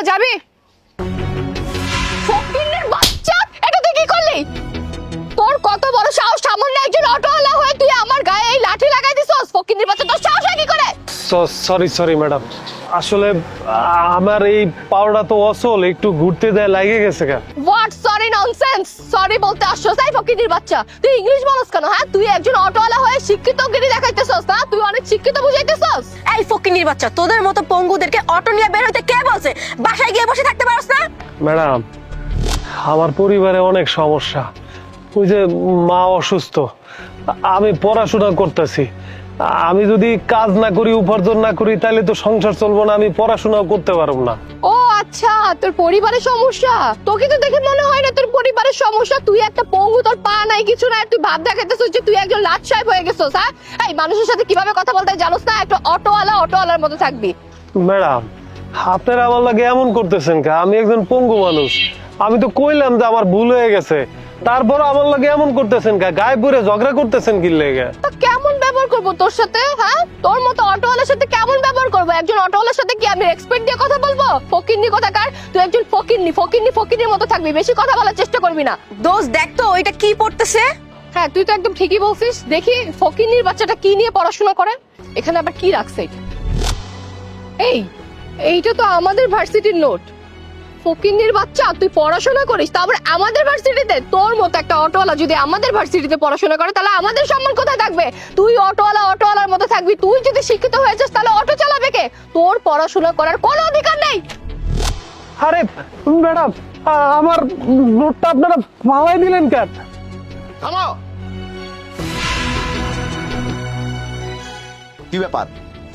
অটোওয়ালা যাবি? তোর কত বড় সাহস সামনে একজন অটোওয়ালা হয়ে তুই আমার গায়ে এই লাঠি লাগাই দিছস? ফকিনের বাচ্চা, তোর সাহস কি করে? সরি সরি ম্যাডাম আসলে আমার এই পাওড়া তো অসল একটু ঘুরতে দেয় লাগে গেছে কেন সরি ননসেন্স সরি বলতে আসছস তাই বাচ্চা। তুই ইংলিশ বলস কেন হ্যাঁ? তুই একজন অটোওয়ালা হয়ে শিক্ষিত গিরি দেখাইতেছস না? তুই অনেক শিক্ষিত বুঝাইতেছস। এই ফকিনির বাচ্চা তোদের মতো পঙ্গুদেরকে অটো নিয়ে বের হইতে কে বলছে? বাসায় গিয়ে বসে থাকতে পারছ না? ম্যাডাম আমার পরিবারে অনেক সমস্যা। ওই যে মা অসুস্থ। আমি পড়াশোনা করতেছি। আমি যদি কাজ না করি উপার্জন না করি তাহলে তো সংসার চলবো না আমি পড়াশোনাও করতে পারব না। ও আচ্ছা তোর পরিবারের সমস্যা? তোকে তো দেখে মনে হয় না তোর পরিবারের সমস্যা। তুই একটা পঙ্গু তোর পা নাই কিছু নাই তুই ভাব দেখাইতেছিস যে তুই একজন লাট সাহেব হয়ে গেছিস হ্যাঁ? এই মানুষের সাথে কীভাবে কথা বলতে জানোস না একটা অটোওয়ালা অটোওয়ালার মতো থাকবি। ম্যাডাম আপনারা আমার লাগে এমন করতেছেন কা? আমি একজন পঙ্গু মানুষ। আমি তো কইলাম যে আমার ভুল হয়ে গেছে। তারপর আমার লাগে এমন করতেছেন কা? গায়ে পুরে ঝগড়া করতেছেন কি লেগে করব তোর সাথে হ্যাঁ? তোর মতো অটোওয়ালার সাথে কেমন ব্যবহার করব? একজন অটোওয়ালার সাথে কি আমি রেসপেক্ট দিয়ে কথা বলব? ফকিন্নি কথাকার? তুই একজন ফকিন্নি ফকিন্নি ফকিন্নির মতো থাকবি বেশি কথা বলার চেষ্টা করবি না। দোষ দেখ তো ওইটা কি পড়তেছে? হ্যাঁ তুই তো একদম ঠিকই বলছিস। দেখি ফকিন্নির বাচ্চাটা কি নিয়ে পড়াশোনা করে? এখানে আবার কি রাখছে? এই এইটা তো আমাদের ভার্সিটির নোট। ফকিন্নির বাচ্চা তুই পড়াশোনা করিস তারপর আমাদের ভার্সিটিতে তোর মতো একটা অটোওয়ালা যদি আমাদের ভার্সিটিতে পড়াশোনা করে তাহলে আমাদের সম্মান কোথায় থাকবে? তুই অটোওয়ালা অটোওয়ালার মতো থাকবি তুই যদি শিক্ষিত হয়ে যাস তাহলে অটো চালাবে কে? তোর পড়াশোনা করার কোনো অধিকার নেই। আরে ম্যাডাম আমার নোটটা আপনারা পাওয়াই দিলেন কেন? থামো। কি ব্যাপার?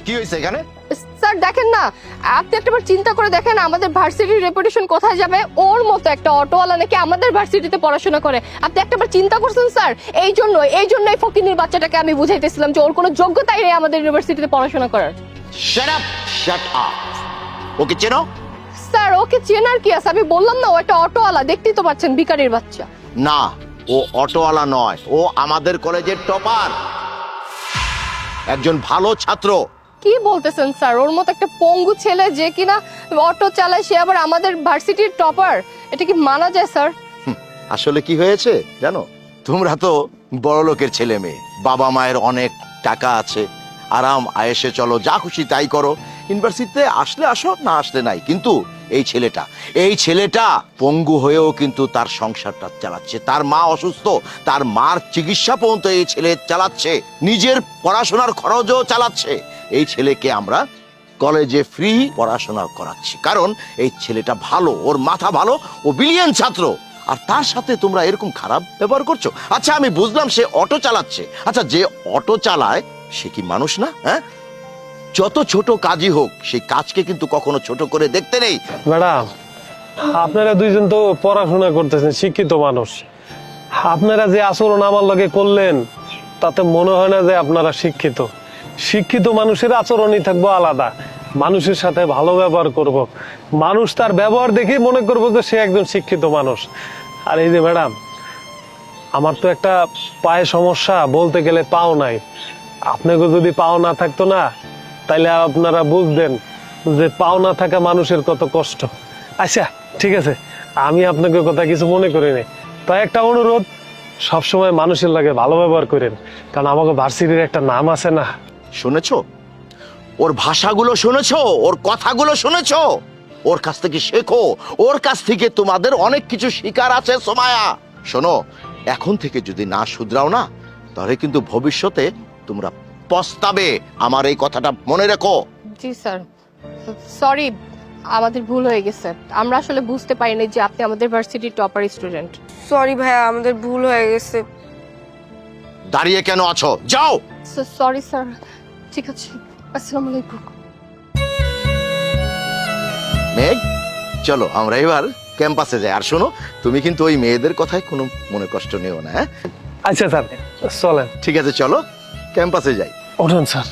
কি হয়েছে এখানে? স্যার দেখেন না আপনি একটাবার চিন্তা করে দেখেন আমাদের ভার্সিটির রেপুটেশন কোথায় যাবে? ওর মতো একটা অটোওয়ালা নাকি আমাদের ভার্সিটিতে পড়াশোনা করে। আপনি একটাবার চিন্তা করছেন স্যার? এই জন্য এই জন্য এই ফকিনের বাচ্চাটাকে আমি বুঝাইতেছিলাম যে ওর কোনো যোগ্যতাই নেই আমাদের ইউনিভার্সিটিতে পড়াশোনা করার। শাট আপ শাট আপ ওকে চেনো? স্যার ওকে চেনার কি আছে? আমি বললাম না ও একটা অটোওয়ালা। দেখতেই তো পাচ্ছেন বিকারির বাচ্চা। না ও অটোওয়ালা নয়। ও আমাদের কলেজের টপার একজন ভালো ছাত্র। কি বলতেছেন, স্যার? ওর মতো একটা পঙ্গু ছেলে যে কিনা অটো চালায়, সে আবার আমাদের ভার্সিটির টপার। এটা কি মানা যায়, স্যার? আসলে কি হয়েছে জানো? তোমরা তো বড় লোকের ছেলে মেয়ে। বাবা মায়ের অনেক টাকা আছে। আরাম, আয়েসে চলো, যা খুশি তাই করো। ইউনিভার্সিটিতে আসলে আসো, না আসলে নাই। কিন্তু এই ছেলেটা। এই ছেলেটা পঙ্গু হয়েও কিন্তু তার সংসারটা চালাচ্ছে। তার মা অসুস্থ, তার মার চিকিৎসা পর্যন্ত এই ছেলে চালাচ্ছে। নিজের পড়াশোনার খরচও চালাচ্ছে। এই ছেলেকে আমরা কলেজে ফ্রি পড়াশোনা করাচ্ছি। কারণ এই ছেলেটা ভালো, ওর মাথা ভালো, ও বিলিয়ন ছাত্র। আর তার সাথে তোমরা এরকম খারাপ ব্যবহার করছ? আচ্ছা আমি বুঝলাম সে অটো চালাচ্ছে। আচ্ছা যে অটো চালায়, সে কি মানুষ না? হ্যাঁ? যত ছোট কাজই হোক, সেই কাজকে কিন্তু কখনো ছোট করে দেখতে নেই। ম্যাডাম, আপনারা দুইজন তো পড়াশোনা করতেছেন, শিক্ষিত মানুষ। আপনারা যে আচরণ আমার লগে করলেন, তাতে মনে হয় না যে আপনারা শিক্ষিত। শিক্ষিত মানুষের আচরণই থাকব আলাদা। মানুষের সাথে ভালো ব্যবহার করব। মানুষ তার ব্যবহার দেখেই মনে করব যে সে একজন শিক্ষিত মানুষ। আর এই যে ম্যাডাম, আমার তো একটা পায়ে সমস্যা, বলতে গেলে পাও নাই। আপনাকে যদি পাও না থাকতো না তাহলে আপনারা বুঝবেন যে পাওনা থাকা মানুষের কত কষ্ট। আচ্ছা ঠিক আছে। আমি আপনাকে কথা কিছু মনে করি নাই। তাই একটা অনুরোধ, সবসময় মানুষের লাগে ভালো ব্যবহার করেন। কারণ আমাকে ভার্সিটির একটা নাম আছে না। শুনেছো? ওর ভাষাগুলো শুনেছো? ওর কথাগুলো শুনেছো? ওর কাছ থেকে শেখো। ওর কাছ থেকে তোমাদের অনেক কিছু শিকার আছে, সোমায়া। শোনো, এখন থেকে যদি না শুধরাও না, তাহলে কিন্তু ভবিষ্যতে তোমরা পস্তাবে আমার এই কথাটা মনে রেখো। জি স্যার। সরি আমাদের ভুল হয়ে গেছে। আমরা আসলে বুঝতে পারিনি যে আপনি আমাদের ভার্সিটির টপার স্টুডেন্ট। সরি ভাইয়া আমাদের ভুল হয়ে গেছে। দাঁড়িয়ে কেন আছো? যাও! Sorry sir. ঠিক আছে। আসসালামু আলাইকুম। মেঘ চলো আমরা এবার ক্যাম্পাসে যাই। আর শোনো তুমি কিন্তু ওই মেয়েদের কথায় কোনো মনে কষ্ট নিও না হ্যাঁ? আচ্ছা স্যার। চলেন। ঠিক আছে চলো। ক্যাম্পাসে যাই। ওঠেন স্যার।